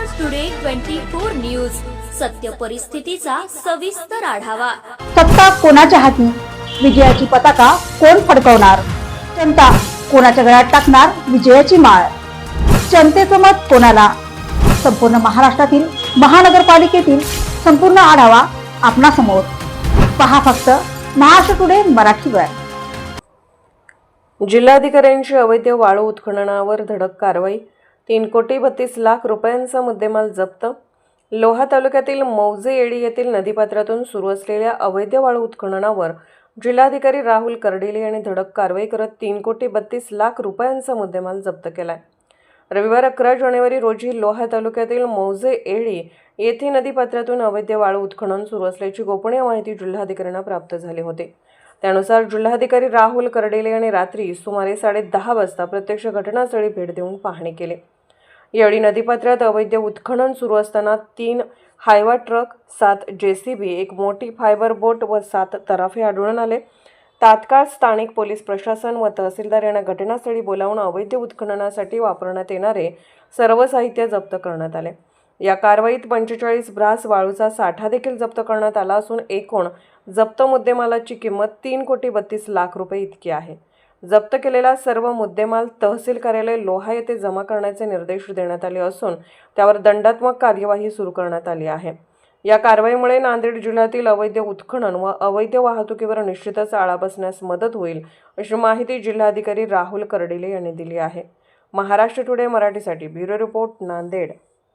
Maharashtra today twenty four news सत्य परिस्थितीचा सविस्तर आढावा. सत्ता कोणाच्या हाती? विजयाची पताका कोण फडकवणार? जनता कोणाच्या गळ्यात टाकणार विजयाची माळ? जनतेचं मत कोणाला? संपूर्ण महाराष्ट्रातील महानगरपालिकेतील संपूर्ण आढावा आपणासमोर. पहा फक्त महाराष्ट्र टुडे मराठीवर जिल्हाधिकाऱ्यांची अवैध वाळू उत्खननावर धडक कारवाई तीन कोटी बत्तीस लाख रुपयांचा मुद्देमाल जप्त. लोहा तालुक्यातील मौजे येडी येथील नदीपात्रातून सुरू असलेल्या अवैध वाळू उत्खननावर जिल्हाधिकारी राहुल कर्डिले यांनी धडक कारवाई करत तीन कोटी बत्तीस लाख रुपयांचा मुद्देमाल जप्त केला आहे रविवार अकरा जानेवारी रोजी लोहा तालुक्यातील मौजे येळी येथे नदीपात्रातून अवैध वाळू उत्खनन सुरू असल्याची गोपनीय माहिती जिल्हाधिकाऱ्यांना प्राप्त झाली होती. त्यानुसार जिल्हाधिकारी राहुल कर्डेले यांनी रात्री सुमारे साडे दहा वाजता प्रत्यक्ष घटनास्थळी भेट देऊन पाहणी केली. यावेळी नदीपात्रात अवैध उत्खनन सुरू असताना तीन हायवा ट्रक सात जेसीबी एक मोठी फायबर बोट व सात तराफे आढळून आले. तात्काळ स्थानिक पोलीस प्रशासन व तहसीलदार यांना घटनास्थळी बोलावून अवैध उत्खननासाठी वापरण्यात येणारे सर्व साहित्य जप्त करण्यात आले. या कारवाईत पंचेचाळीस ब्रास वाळूचा साठा देखील जप्त करण्यात आला असून एकूण जप्त मुद्देमालाची किंमत तीन कोटी बत्तीस लाख रुपये इतकी आहे. जप्त केलेला सर्व मुद्देमाल तहसील कार्यालय लोहा येथे जमा करण्याचे निर्देश देण्यात आले असून त्यावर दंडात्मक कार्यवाही सुरू करण्यात आली आहे. या कारवाईमुळे नांदेड जिल्ह्यातील अवैध उत्खनन व अवैध वाहतुकीवर निश्चितच आळा बसण्यास मदत होईल अशी माहिती जिल्हाधिकारी राहुल कर्डिले यांनी दिली आहे. महाराष्ट्र टुडे मराठीसाठी ब्युरो रिपोर्ट नांदेड.